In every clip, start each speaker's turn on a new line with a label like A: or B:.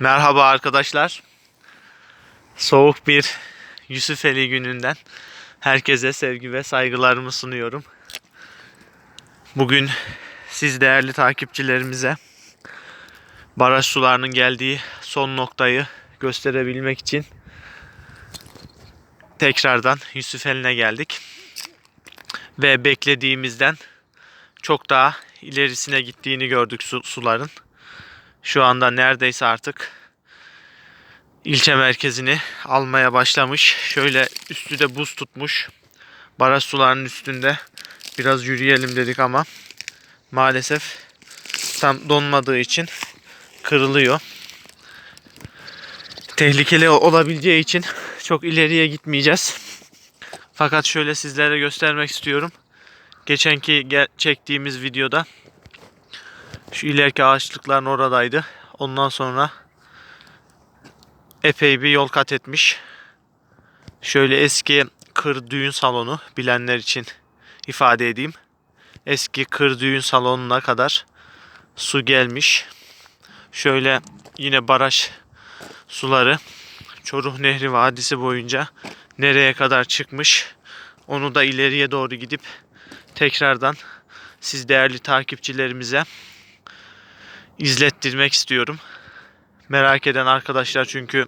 A: Merhaba arkadaşlar. Soğuk bir Yusufeli gününden herkese sevgi ve saygılarımı sunuyorum. Bugün siz değerli takipçilerimize baraj sularının geldiği son noktayı gösterebilmek için tekrardan Yusufeli'ne geldik. Ve beklediğimizden çok daha ilerisine gittiğini gördük su- suların. Şu anda neredeyse artık ilçe merkezini almaya başlamış. Şöyle üstü de buz tutmuş. Baraj sularının üstünde biraz yürüyelim dedik ama maalesef tam donmadığı için kırılıyor. Tehlikeli olabileceği için çok ileriye gitmeyeceğiz. Fakat şöyle sizlere göstermek istiyorum. Geçenki çektiğimiz videoda şu ileriki ağaçlıkların oradaydı. Ondan sonra epey bir yol kat etmiş. Şöyle eski kır düğün salonu bilenler için ifade edeyim. Eski kır düğün salonuna kadar su gelmiş. Şöyle yine baraj suları Çoruh Nehri Vadisi boyunca nereye kadar çıkmış. Onu da ileriye doğru gidip tekrardan siz değerli takipçilerimize izlettirmek istiyorum. Merak eden arkadaşlar çünkü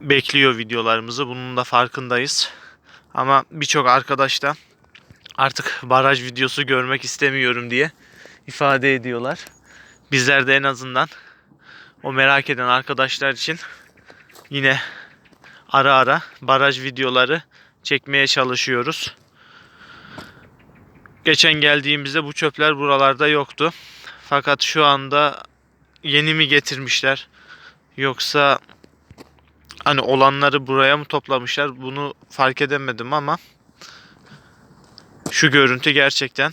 A: bekliyor videolarımızı. Bunun da farkındayız. Ama birçok arkadaş da artık baraj videosu görmek istemiyorum diye ifade ediyorlar. Bizler de en azından o merak eden arkadaşlar için yine ara ara baraj videoları çekmeye çalışıyoruz. Geçen geldiğimizde bu çöpler buralarda yoktu. Fakat şu anda yeni mi getirmişler yoksa hani olanları buraya mı toplamışlar bunu fark edemedim ama şu görüntü gerçekten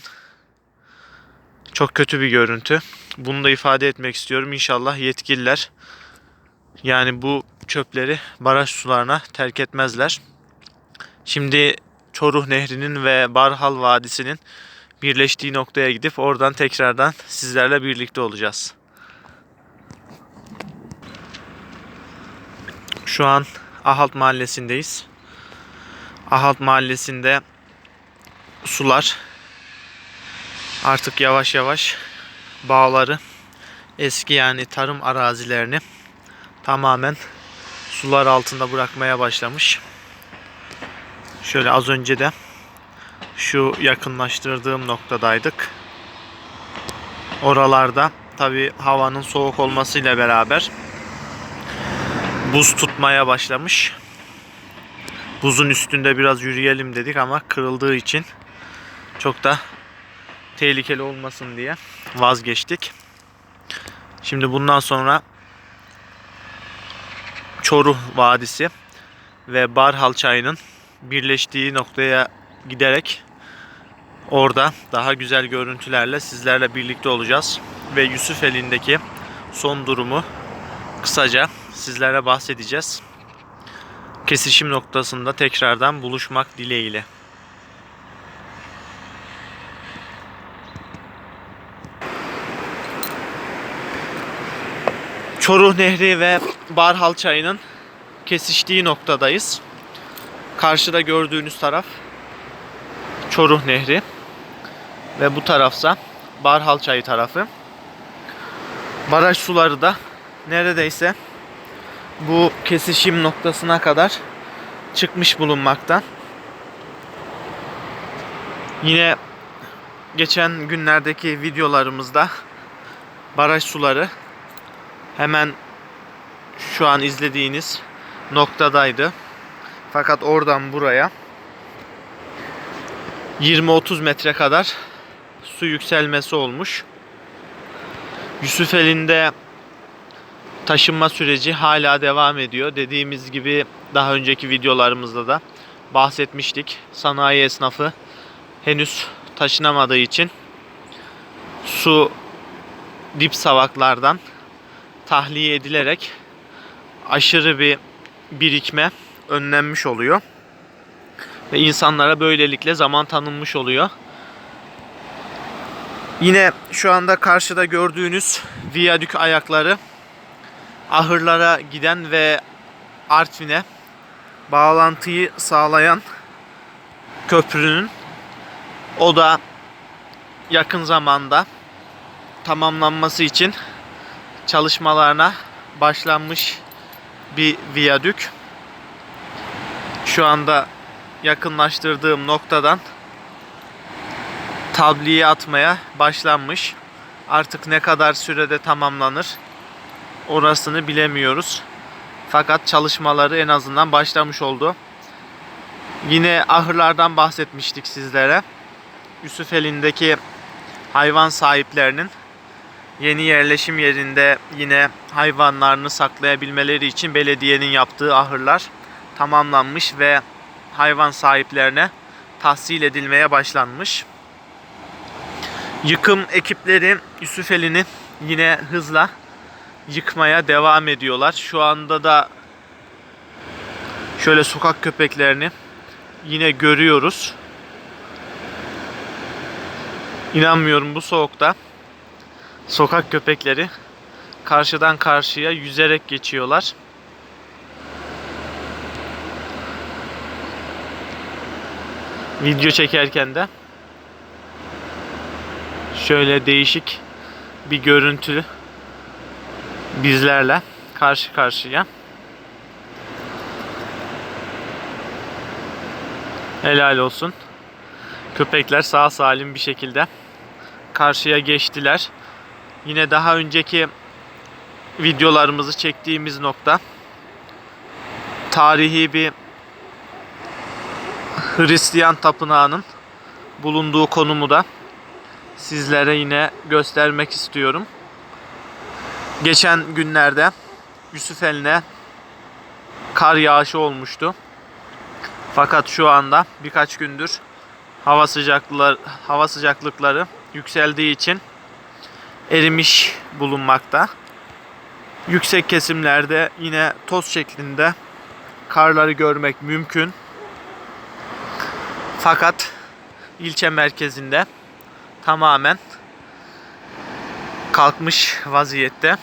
A: çok kötü bir görüntü. Bunu da ifade etmek istiyorum. İnşallah yetkililer yani bu çöpleri baraj sularına terk etmezler. Şimdi Çoruh Nehri'nin ve Barhal Vadisi'nin birleştiği noktaya gidip oradan tekrardan sizlerle birlikte olacağız. Şu an Ahalt Mahallesi'ndeyiz. Ahalt Mahallesi'nde sular artık yavaş yavaş bağları eski yani tarım arazilerini tamamen sular altında bırakmaya başlamış. Şöyle az önce de şu yakınlaştırdığım noktadaydık. Oralarda tabi havanın soğuk olmasıyla beraber buz tutmaya başlamış. Buzun üstünde biraz yürüyelim dedik ama kırıldığı için çok da tehlikeli olmasın diye vazgeçtik. Şimdi bundan sonra Çoruh Vadisi ve Barhal Çayı'nın birleştiği noktaya giderek orada daha güzel görüntülerle sizlerle birlikte olacağız. Ve Yusufeli'ndeki son durumu kısaca sizlere bahsedeceğiz. Kesişim noktasında tekrardan buluşmak dileğiyle. Çoruh Nehri ve Barhal Çayı'nın kesiştiği noktadayız. Karşıda gördüğünüz taraf Çoruh Nehri ve bu tarafsa Barhal Çayı tarafı. Baraj suları da neredeyse bu kesişim noktasına kadar çıkmış bulunmakta. Yine geçen günlerdeki videolarımızda baraj suları hemen şu an izlediğiniz noktadaydı. Fakat oradan buraya 20-30 metre kadar su yükselmesi olmuş. Yusufeli'nde taşınma süreci hala devam ediyor. Dediğimiz gibi daha önceki videolarımızda da bahsetmiştik. Sanayi esnafı henüz taşınamadığı için su dip savaklardan tahliye edilerek aşırı bir birikme önlenmiş oluyor. Ve insanlara böylelikle zaman tanınmış oluyor. Yine şu anda karşıda gördüğünüz viyadük ayakları ahırlara giden ve Artvin'e bağlantıyı sağlayan köprünün o da yakın zamanda tamamlanması için çalışmalarına başlanmış bir viyadük. Şu anda yakınlaştırdığım noktadan tabliye atmaya başlanmış. Artık ne kadar sürede tamamlanır orasını bilemiyoruz. Fakat çalışmaları en azından başlamış oldu. Yine ahırlardan bahsetmiştik sizlere. Yusufeli'ndeki hayvan sahiplerinin yeni yerleşim yerinde yine hayvanlarını saklayabilmeleri için belediyenin yaptığı ahırlar tamamlanmış ve hayvan sahiplerine tahsil edilmeye başlanmış. Yıkım ekipleri Yusufeli'ni yine hızla yıkmaya devam ediyorlar. Şu anda da şöyle sokak köpeklerini yine görüyoruz. İnanmıyorum bu soğukta sokak köpekleri karşıdan karşıya yüzerek geçiyorlar. Video çekerken de şöyle değişik bir görüntü bizlerle karşı karşıya. Helal olsun. Köpekler sağ salim bir şekilde karşıya geçtiler. Yine daha önceki videolarımızı çektiğimiz nokta tarihi bir Hristiyan tapınağının bulunduğu konumu da sizlere yine göstermek istiyorum. Geçen günlerde Yusufeli'ne kar yağışı olmuştu. Fakat şu anda birkaç gündür hava sıcaklıkları hava sıcaklıkları yükseldiği için erimiş bulunmakta. Yüksek kesimlerde yine toz şeklinde karları görmek mümkün. Fakat ilçe merkezinde tamamen kalkmış vaziyette.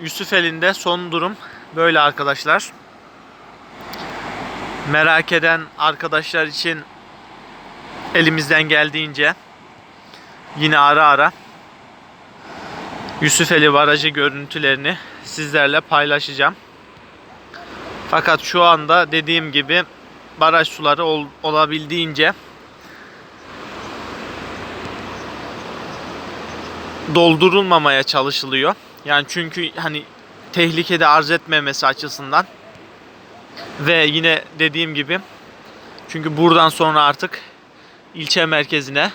A: Yusufeli'nde son durum böyle arkadaşlar. Merak eden arkadaşlar için elimizden geldiğince yine ara ara Yusufeli Barajı görüntülerini sizlerle paylaşacağım. Fakat şu anda dediğim gibi baraj suları ol, olabildiğince doldurulmamaya çalışılıyor. Yani çünkü hani tehlikede arz etmemesi açısından ve yine dediğim gibi çünkü buradan sonra artık ilçe merkezine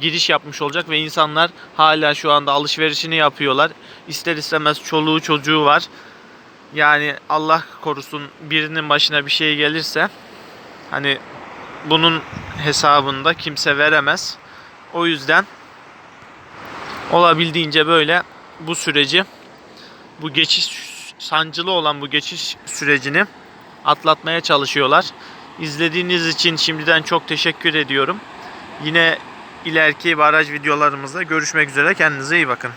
A: giriş yapmış olacak ve insanlar hala şu anda alışverişini yapıyorlar. İster istemez çoluğu çocuğu var. Yani Allah korusun birinin başına bir şey gelirse hani bunun hesabında kimse veremez. O yüzden olabildiğince böyle bu süreci bu geçiş sancılı olan bu geçiş sürecini atlatmaya çalışıyorlar. İzlediğiniz için şimdiden çok teşekkür ediyorum. Yine ileriki baraj videolarımızda görüşmek üzere. Kendinize iyi bakın.